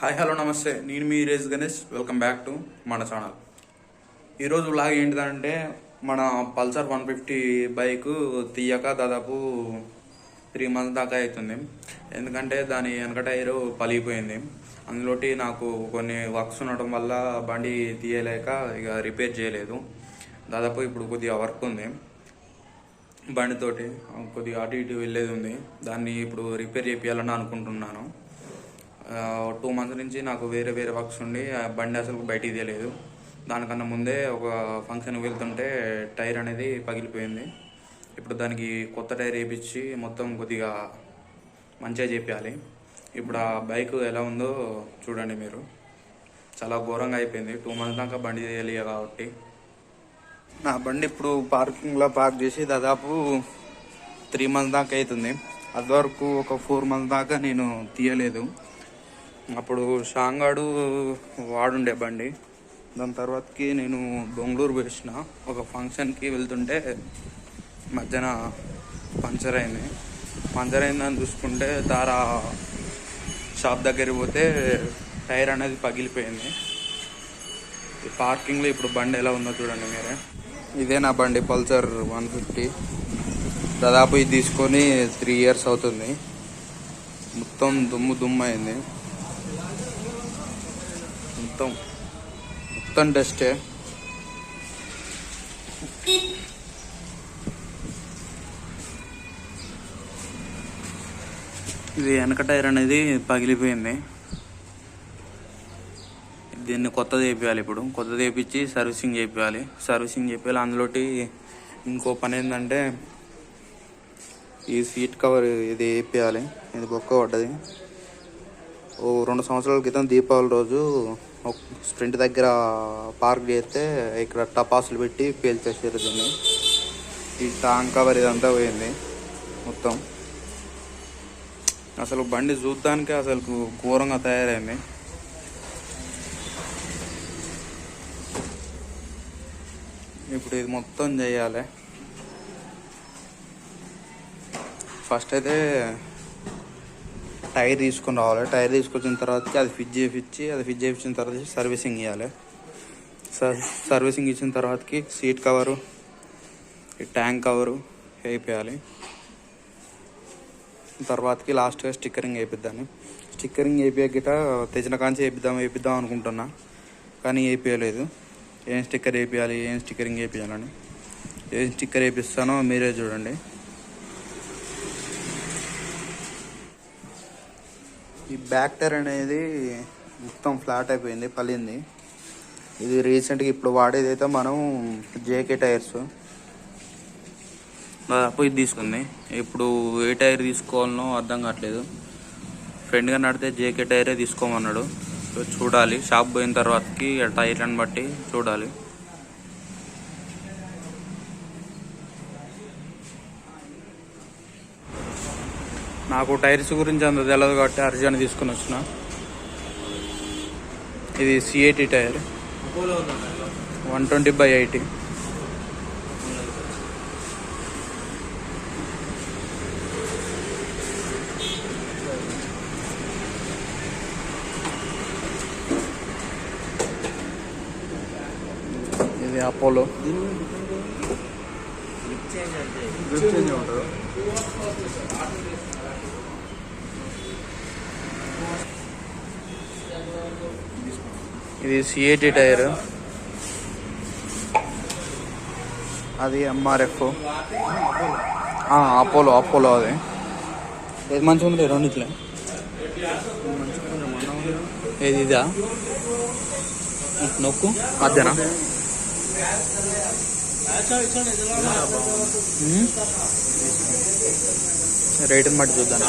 Hi hello నమస్తే. నేను మీ రేజ్ గణేష్. వెల్కమ్ బ్యాక్ టు మన ఛానల్. ఈరోజు వ్లాగ్ ఏంటిదంటే మన పల్సర్ వన్ ఫిఫ్టీ బైక్ తీయక దాదాపు త్రీ మంత్స్ దాకా అవుతుంది. ఎందుకంటే దాని వెనక టైరు పలిగిపోయింది. అందులోటి నాకు కొన్ని వర్క్స్ ఉండటం వల్ల బండి తీయలేక ఇక రిపేర్ చేయలేదు. దాదాపు ఇప్పుడు కొద్దిగా వర్క్ ఉంది. బండితోటి కొద్దిగా అటు ఇటు వెళ్ళేది ఉంది. దాన్ని ఇప్పుడు రిపేర్ చేయాలని అనుకుంటున్నాను. టూ మంత్స్ నుంచి నాకు వేరే వేరే వర్క్స్ ఉండి ఆ బండి అసలు బయటికి తీయలేదు. దానికన్నా ముందే ఒక ఫంక్షన్కి వెళ్తుంటే టైర్ అనేది పగిలిపోయింది. ఇప్పుడు దానికి కొత్త టైర్ వేయించి మొత్తం కొద్దిగా మంచిగా చేపించాలి ఇప్పుడు ఆ బైక్ ఎలా ఉందో చూడండి మీరు. చాలా ఘోరంగా అయిపోయింది. టూ మంత్స్ దాకా బండి తీయలేదు కాబట్టి. నా బండి ఇప్పుడు పార్కింగ్లో పార్క్ చేసి దాదాపు త్రీ మంత్స్ దాకా అవుతుంది. అది వరకు ఒక ఫోర్ మంత్స్ దాకా నేను తీయలేదు. అప్పుడు షాంగాడు వాడుండే బండి. దాని తర్వాతకి నేను బెంగళూరు వేసిన ఒక ఫంక్షన్కి వెళ్తుంటే మధ్యన పంచర్ అయింది. పంచర్ అయిందని చూసుకుంటే దార షాప్ దగ్గరికి పోతే టైర్ అనేది పగిలిపోయింది. ఈ పార్కింగ్లో ఇప్పుడు బండి ఎలా ఉందో చూడండి మీరే. ఇదే నా బండి పల్సర్ వన్ ఫిఫ్టీ. దాదాపు ఇది తీసుకొని త్రీ ఇయర్స్ అవుతుంది. మొత్తం దుమ్ము దుమ్ము అయింది. మొత్తం. మొత్తం డస్టే ఇది వెనక టైర్ అనేది పగిలిపోయింది. దీన్ని కొత్తది వేయించాలి ఇప్పుడు. కొత్తది చేయించి సర్వీసింగ్ చేయాలి సర్వీసింగ్ చేయాలి అందులోటి ఇంకో పని ఏంటంటే ఈ సీట్ కవర్ ఇది వేయాలి ఇది బొక్క పడ్డది. ఓ రెండు సంవత్సరాల క్రితం దీపావళి రోజు స్ప్రింట్ దగ్గర పార్క్ చేస్తే ఇక్కడ టపాసులు పెట్టి పేల్చేసారు దీన్ని. ఈ టాంక్ కవర్ ఇదంతా పోయింది మొత్తం. అసలు బండి చూడటానికి అసలు ఘోరంగా తయారైంది. ఇప్పుడు ఇది మొత్తం చేయాలి. ఫస్ట్ అయితే టైర్ తీసుకొని రావాలి. టైర్ తీసుకొచ్చిన తర్వాత అది ఫిట్ చేయించి అది ఫిట్ చేయించిన తర్వాత సర్వీసింగ్ ఇవ్వాలి సర్ సర్వీసింగ్ ఇచ్చిన తర్వాతకి సీట్ కవరు ట్యాంక్ కవరు వేయాలి తర్వాతకి లాస్ట్గా స్టిక్కరింగ్ వేయిద్దాను స్టిక్కరింగ్ వేయిపోయాక తెచ్చిన కాంచి వేయిద్దాం వేయిద్దాం అనుకుంటున్నా. కానీ వేయిపోయలేదు ఏం స్టిక్కర్ వేయించాలి ఏం స్టిక్కరింగ్ వేయించాలని ఏం స్టిక్కర్ వేయిస్తానో మీరే చూడండి. ఈ బ్యాక్ టైర్ అనేది మొత్తం ఫ్లాట్ అయిపోయింది పలింది. ఇది రీసెంట్గా ఇప్పుడు వాడేది అయితే మనం జేకే టైర్స్. దాదాపు ఇది తీసుకుంది. ఇప్పుడు ఏ టైర్ తీసుకోవాలనో అర్థం కావట్లేదు. ఫ్రెండ్గా నడితే జేకే టైరే తీసుకోమన్నాడు. సో చూడాలి షాప్ పోయిన తర్వాతకి ఆ టైర్లను బట్టి చూడాలి. నాకు టైర్స్ గురించి అంత తెలియదు కాబట్టి అర్జెంట్ తీసుకుని వచ్చిన. ఇది CIT tyre. One twenty by eighty. ఇది అపోలో ఇది సిఐటి టైర్. అది ఎంఆర్ఎఫ్ అపోలో అపోలో అది. ఏది మంచిగా ఉంది రెండిట్లే. ఏది ఇదా? నొక్కు. మధ్యన? రేటుని బట్టి చూద్దాం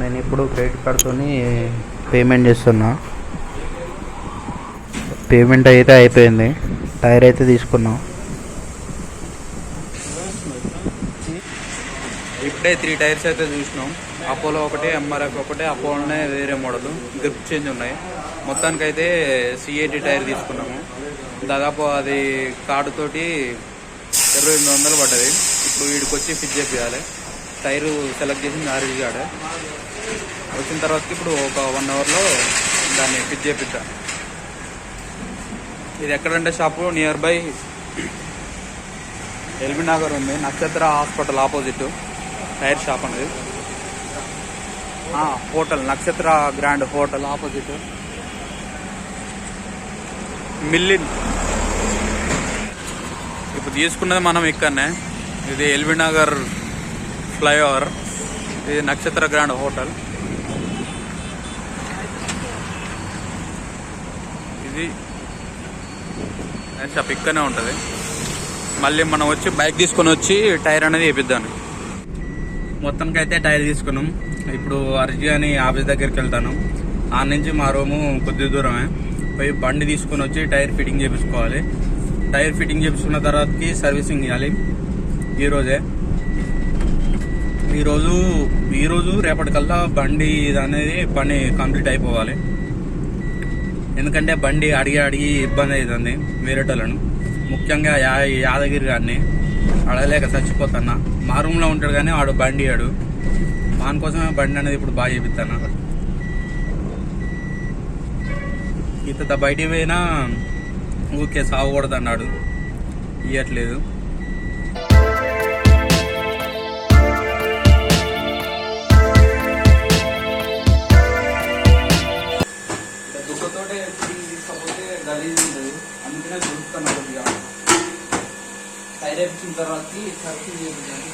నేను ఇప్పుడు క్రెడిట్ కార్డ్తోని పేమెంట్ చేస్తున్నా. పేమెంట్ అయితే అయిపోయింది. టైర్ అయితే తీసుకున్నాం. ఇప్పుడే త్రీ టైర్స్ అయితే చూసినాం. అపోలో ఒకటి ఎంఆర్ఎఫ్ ఒకటి అపోలోనే వేరే మోడల్. గ్రిప్ చేంజ్ ఉన్నాయి. మొత్తానికి అయితే సిఏటి టైర్ తీసుకున్నాము. దాదాపు అది కార్డుతోటి ఇరవై ఎనిమిది వందలు పడ్డది. ఇప్పుడు వీడికి వచ్చి ఫిట్ చేయాలి టైరు సెలెక్ట్ చేసింది ఆర్జీ గాడే వచ్చిన తర్వాత ఇప్పుడు ఒక వన్ అవర్లో దాన్ని ఫిట్ చేపిద్దా. ఇది ఎక్కడంటే shop? Near by LB Nagar ఉంది. Nakshatra hospital opposite tyre shop అనేది hotel Nakshatra grand hotel opposite. మిల్లిన్. ఇప్పుడు తీసుకున్నది మనం ఇక్కడనే. ఇది ఎల్బీ నగర్ ఫ్లైఓవర్ ఇది నక్షత్ర గ్రాండ్ హోటల్. ఇది షాప్ ఇక్కడనే ఉంటుంది. మళ్ళీ మనం వచ్చి బైక్ తీసుకొని వచ్చి టైర్ అనేది వేపిద్దాను మొత్తానికి అయితే టైర్ తీసుకున్నాం. ఇప్పుడు అర్జీ అని ఆఫీస్ దగ్గరికి వెళ్తాను. ఆ నుంచి మా రూము కొద్ది దూరమే. పోయి బండి తీసుకొని వచ్చి టైర్ ఫిట్టింగ్ చేపించుకోవాలి. టైర్ ఫిట్టింగ్ చేపించుకున్న తర్వాతకి సర్వీసింగ్ చేయాలి. ఈరోజే ఈరోజు ఈరోజు రేపటికల్లా బండి అనేది పని కంప్లీట్ అయిపోవాలి. ఎందుకంటే బండి అడిగి అడిగి ఇబ్బంది అవుతుంది వేరేటోళ్ళను. ముఖ్యంగా యా యాదగిరి గారిని అడగలేక చచ్చిపోతున్నా. మా రూమ్లో ఉంటాడు కానీ వాడు బండి ఆడు. వాని కోసమే బండి అనేది ఇప్పుడు బాగా చేపిస్తాను ఇంత బయటికి పోయినా ఊరికే సాగకూడదు అన్నాడు ఇయ్యట్లేదు. టైర్ తర్వాత సర్కిల్ చేయాలి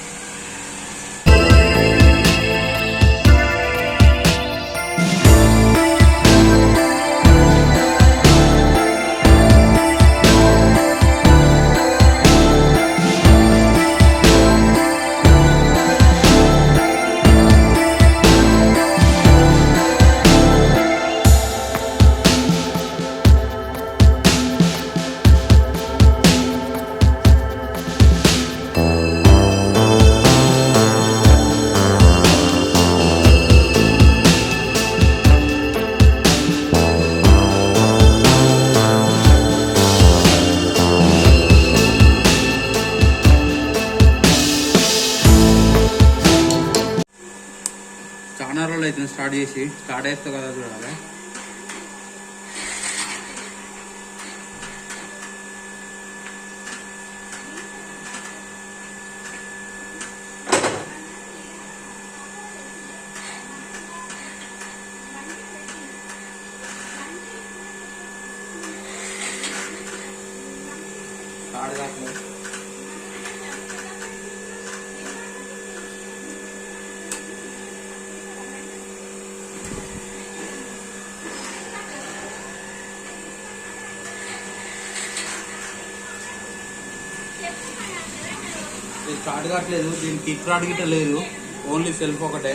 స్టార్ట్ చేసి స్టార్ట్ చేస్తే కదా చూడాలి స్టార్ట్ కావట్లేదు స్టార్ట్ కావట్లేదు దీనికి కిక్ రాడ్ గిట్ట లేదు. ఓన్లీ సెల్ఫ్ ఒకటే.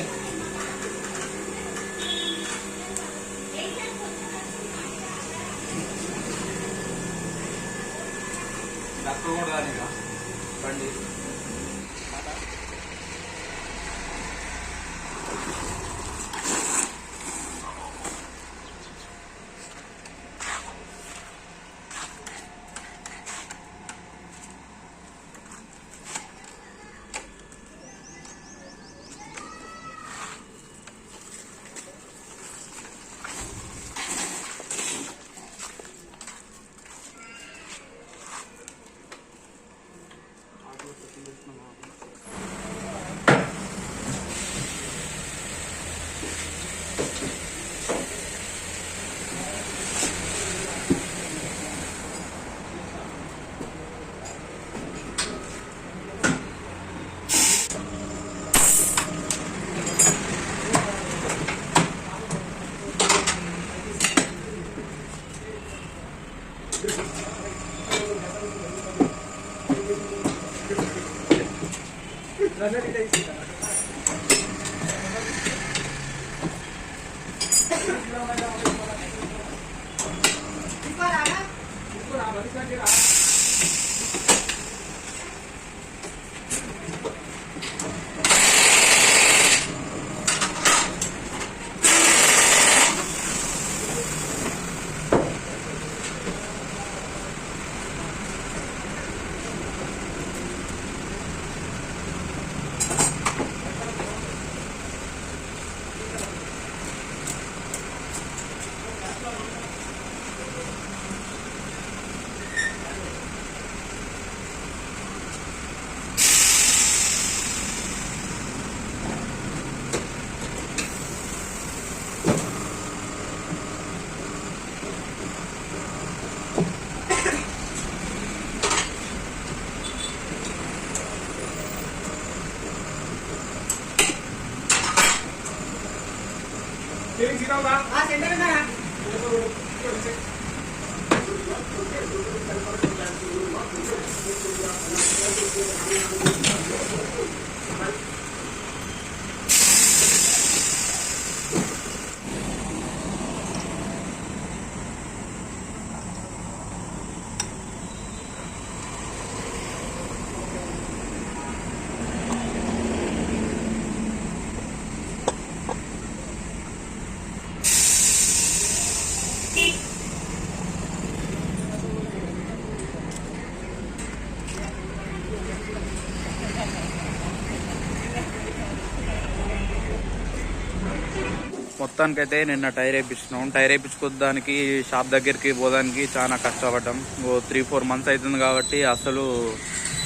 మొత్తానికైతే నిన్న టైర్ వేయించినాం టైర్ వేయించుకోవడానికి షాప్ దగ్గరికి పోదానికి చాలా కష్టపడ్డాం. ఓ త్రీ ఫోర్ మంత్స్ అవుతుంది కాబట్టి అసలు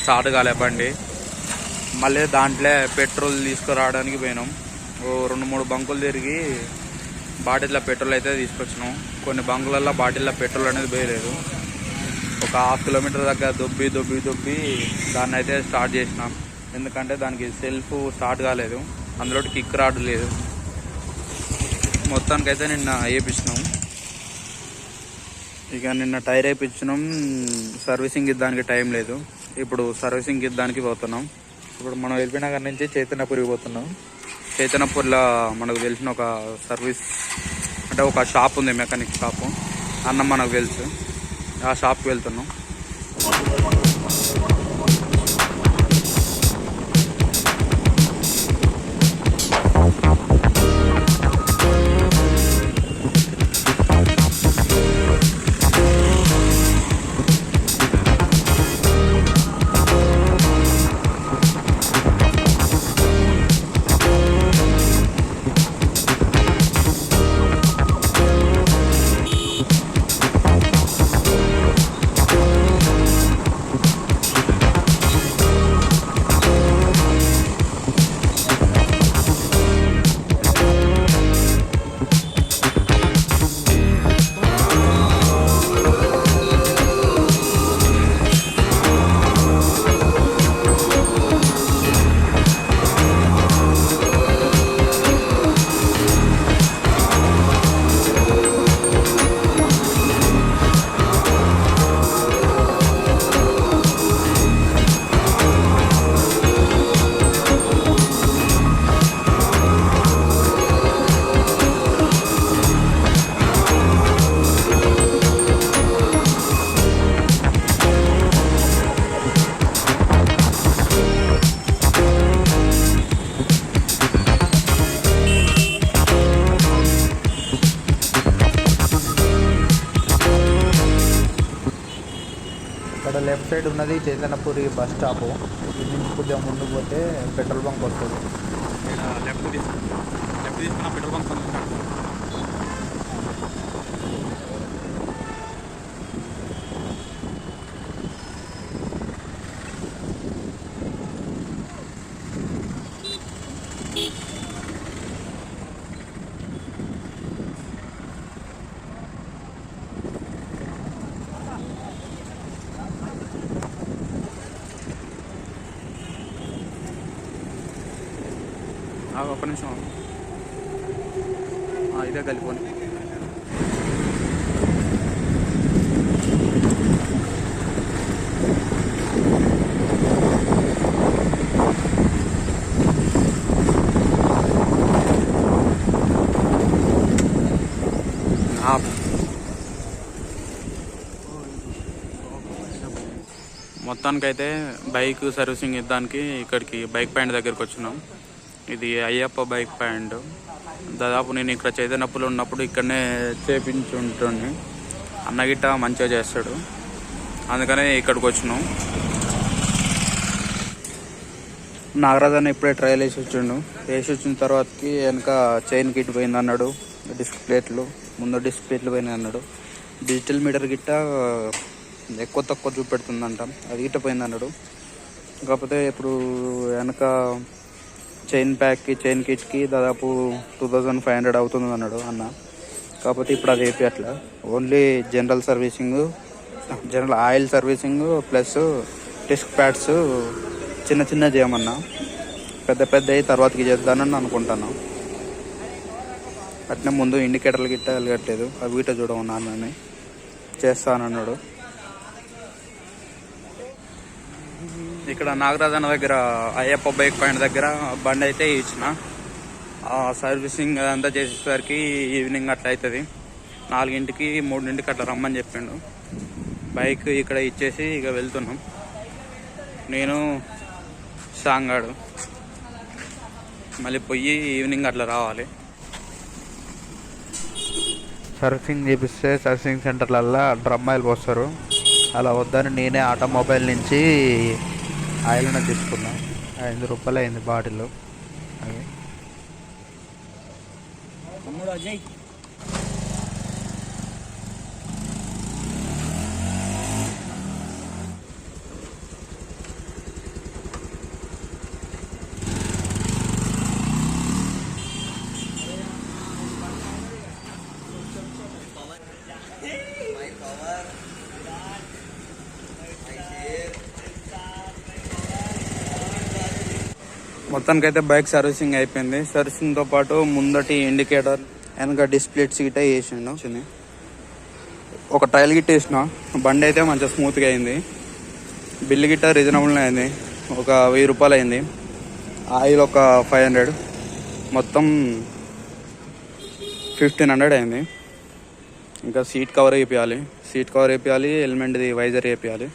స్టార్ట్ కాలే బండి. మళ్ళీ దాంట్లో పెట్రోల్ తీసుకురావడానికి పోయినాం. ఓ రెండు మూడు బంకులు తిరిగి బాటిల్లో పెట్రోల్ అయితే తీసుకొచ్చినాం. కొన్ని బంకులలో బాటిల్లో పెట్రోల్ అనేది పోయలేదు. ఒక హాఫ్ కిలోమీటర్ దగ్గర దొబ్బి దొబ్బి దొబ్బి దాన్ని అయితే స్టార్ట్ చేసినాం. ఎందుకంటే దానికి సెల్ఫ్ స్టార్ట్ కాలేదు. అందులో కిక్ రాడ్ లేదు. మొత్తానికైతే నిన్న వేయించినాం. ఇక నిన్న టైర్ వేయించినాం. సర్వీసింగ్ ఇద్దానికి టైం లేదు. ఇప్పుడు సర్వీసింగ్ ఇద్దానికి పోతున్నాం. ఇప్పుడు మనం ఎల్బీ నగర్ నుంచి చైతన్యపురికి పోతున్నాం. చైతన్యపూర్లో మనకు తెలిసిన ఒక సర్వీస్ అంటే ఒక షాప్ ఉంది మెకానిక్ షాపు. అన్న మనకు తెలుసు. ఆ షాప్కి వెళ్తున్నాం. సైడ్ ఉన్నది చైతన్యపురి బస్ స్టాప్. ఇది నుంచి కొద్దిగా ముందుకు పోతే పెట్రోల్ బంక్ వస్తుంది. లెఫ్ట్ తీసుకున్నా లెఫ్ట్ తీసుకున్న పెట్రోల్ బంక్ ఒక్క నిమిషం ఆగు. ఆ, ఇదే కలిపోని ఆపు. మొత్తానికైతే బైక్ సర్వీసింగ్ ఇద్దానికి ఇక్కడికి బైక్ పాయింట్ దగ్గరికి వచ్చినాం ఇది అయ్యప్ప బైక్ పాయింట్. దాదాపు నేను ఇక్కడ చైతన్యప్పులు ఉన్నప్పుడు ఇక్కడనే చేపించుంటాను అన్న గిట్ట మంచిగా చేస్తాడు. అందుకనే ఇక్కడికి వచ్చినాం. నాగరాజ్ అన్న ఇప్పుడే ట్రయల్ వేసి వచ్చిండు. వేసి వచ్చిన తర్వాతకి వెనక చైన్ కిట్ పోయింది అన్నాడు. డిస్క్ ప్లేట్లు ముందు డిస్క్ ప్లేట్లు పోయినాయి అన్నాడు. డిజిటల్ మీటర్ గిట్ట ఎక్కువ తక్కువ చూపెడుతుందంట. అది గిట్ట పోయింది అన్నాడు. కాకపోతే ఇప్పుడు వెనక చైన్ ప్యాక్కి చైన్ కిట్కి దాదాపు టూ థౌజండ్ ఫైవ్ హండ్రెడ్ అవుతుంది అన్నాడు అన్న. కాకపోతే ఇప్పుడు అది ఏపీ అట్లా only general servicing general oil servicing plus disc pads చిన్న చిన్న చేయమన్నా. పెద్ద పెద్ద తర్వాతకి చేద్దానని అనుకుంటాను. అట్నే ముందు ఇండికేటర్లు గిట్ట వెలగట్లేదు. అవి గిట్ట చూడమన్నానని చేస్తానన్నాడు. ఇక్కడ నాగరాజన్న దగ్గర అయ్యప్ప బైక్ పాయింట్ దగ్గర బండి అయితే ఇచ్చిన. సర్వీసింగ్ అదంతా చేసేసరికి ఈవినింగ్ అట్లా అవుతుంది నాలుగింటికి మూడింటికి అట్లా రమ్మని చెప్పిండు. బైక్ ఇక్కడ ఇచ్చేసి ఇక వెళ్తున్నాం. నేను సాంగాడు. మళ్ళీ పోయి ఈవినింగ్ అట్లా రావాలి. సర్ఫింగ్ చేపిస్తే సర్ఫింగ్ సెంటర్లల్లో డ్రమ్ పోస్తారు. అలా వద్దని నేనే ఆటోమొబైల్ నుంచి ఆయిల్ని తీసుకున్నాం. ఐదు రూపాయలు అయింది బాటిల్. అది. మొత్తానికైతే బైక్ సర్వీసింగ్ అయిపోయింది. సర్వీసింగ్తో పాటు ముందటి ఇండికేటర్ వెనక డిస్ప్లేట్స్ సీట్ వేసిండు. వచ్చింది ఒక టైల్ గిట్ట వేసిన. బండి అయితే మంచిగా స్మూత్గా అయింది. బిల్లు గిట్ట రీజనబుల్ అయింది. ఒక వెయ్యి రూపాయలు అయింది. ఆయిల్ ఒక ఫైవ్ హండ్రెడ్ మొత్తం ఫిఫ్టీన్ హండ్రెడ్ అయింది. ఇంకా సీట్ కవర్ వేపియాలి. సీట్ కవర్ వేపియాలి హెల్మెట్ది వైజర్ వేపియాలి.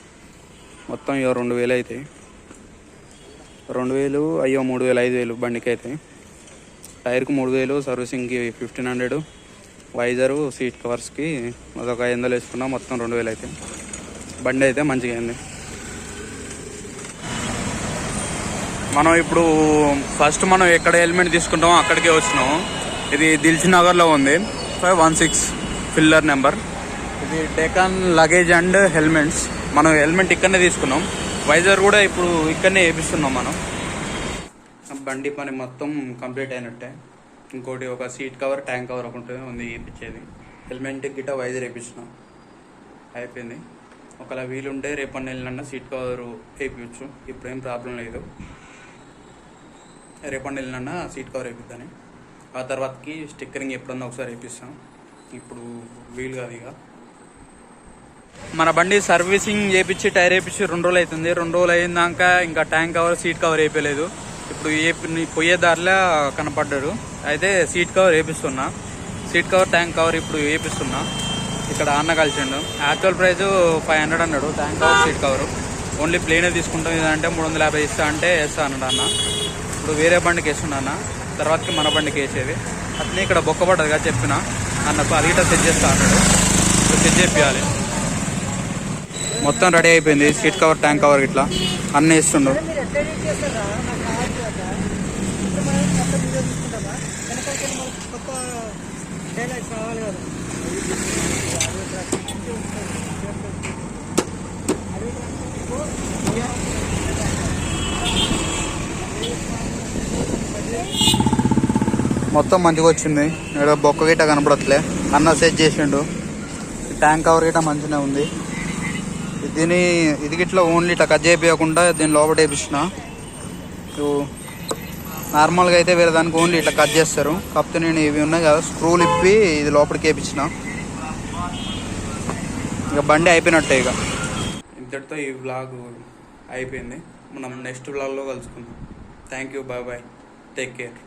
మొత్తం ఇక రెండు వేలు అవుతాయి రెండు వేలు అయ్యో మూడు వేలు ఐదు వేలు బండికి అయితే టైర్కి మూడు వేలు సర్వీసింగ్కి ఫిఫ్టీన్ హండ్రెడ్. వైజరు సీట్ కవర్స్కి అదొక ఐదు వందలు వేసుకున్నా మొత్తం రెండు వేలు అయితే. బండి అయితే మంచిగా అయింది. మనం ఇప్పుడు ఫస్ట్ మనం ఎక్కడ హెల్మెట్ తీసుకుంటామో అక్కడికే వచ్చినాం. ఇది దిల్చి నగర్లో ఉంది. Five one six pillar number. ఇది డెకాన్ లగేజ్ అండ్ హెల్మెట్స్. మనం హెల్మెట్ ఇక్కడనే తీసుకున్నాం. వైజర్ కూడా ఇప్పుడు ఇక్కడనే వేపిస్తున్నాం మనం. బండి పని మొత్తం కంప్లీట్ అయినట్టే. ఇంకోటి ఒక సీట్ కవర్ ట్యాంక్ కవర్ ఒకటి ఉంది వేయించేది హెల్మెట్ గిట్ట వైజర్ వేయించినాం అయిపోయింది. ఒకవేళ వీలుంటే రేపటి నెలలన్నా సీట్ కవర్ వేయించు ఇప్పుడు ఏం ప్రాబ్లం లేదు. రేపటి నెలలన్నా సీట్ కవర్ వేయిద్దాని ఆ తర్వాతకి స్టిక్కరింగ్ ఎప్పుడన్నా ఒకసారి వేపిస్తాం. ఇప్పుడు వీలు కాదు ఇక. మన బండి సర్వీసింగ్ చేపించి టైర్ వేపించి రెండు రోజులు అవుతుంది రెండు రోజులు అయినాక ఇంకా ట్యాంక్ కవర్ సీట్ కవర్ వేయలేదు ఇప్పుడు ఏ పోయే దారిలో కనపడ్డాడు. అయితే సీట్ కవర్ వేపిస్తున్నా. సీట్ కవర్ ట్యాంక్ కవర్ ఇప్పుడు వేపిస్తున్నా. ఇక్కడ అన్న కలిసిండు. యాక్చువల్ ప్రైస్ ఫైవ్ హండ్రెడ్ అన్నాడు. Tank cover seat cover. Only ప్లేనే తీసుకుంటాం. ఇదంటే మూడు వందల యాభై ఇస్తా అంటే వేస్తా అన్నాడు అన్న. ఇప్పుడు వేరే బండికి వేస్తున్నా అన్న. తర్వాతకి మన బండికి వేసేది. అట్నే ఇక్కడ బొక్కపడ్డది కదా చెప్పిన. అన్నకు అది సెట్ చేస్తా అన్నాడు. సెట్ చేపియాలి. మొత్తం రెడీ అయిపోయింది. సీట్ కవర్ ట్యాంక్ కవర్ ఇట్లా అన్నీ ఇస్తుండు మొత్తం మంచిగా వచ్చింది. ఇక్కడ బొక్క గిట్ట కనపడట్లే. అన్న సెట్ చేసిండు. ట్యాంక్ కవర్ గిట్ట మంచిగా ఉంది. దీని ఇది గిట్ల ఓన్లీ ఇట్లా కట్ చేయకుండా దీని లోపల వేపించిన. సో నార్మల్గా అయితే వేరే దానికి ఓన్లీ ఇట్లా కట్ చేస్తారు. కాకపోతే నేను ఇవి ఉన్నాయి కదా స్క్రూలు ఇప్పి ఇది లోపలికి వేపించిన. ఇక బండి అయిపోయినట్టే ఇక. ఇంతటితో ఈ బ్లాగ్ అయిపోయింది. మనం నెక్స్ట్ బ్లాగ్లో కలుసుకుందాం. Thank you bye bye take care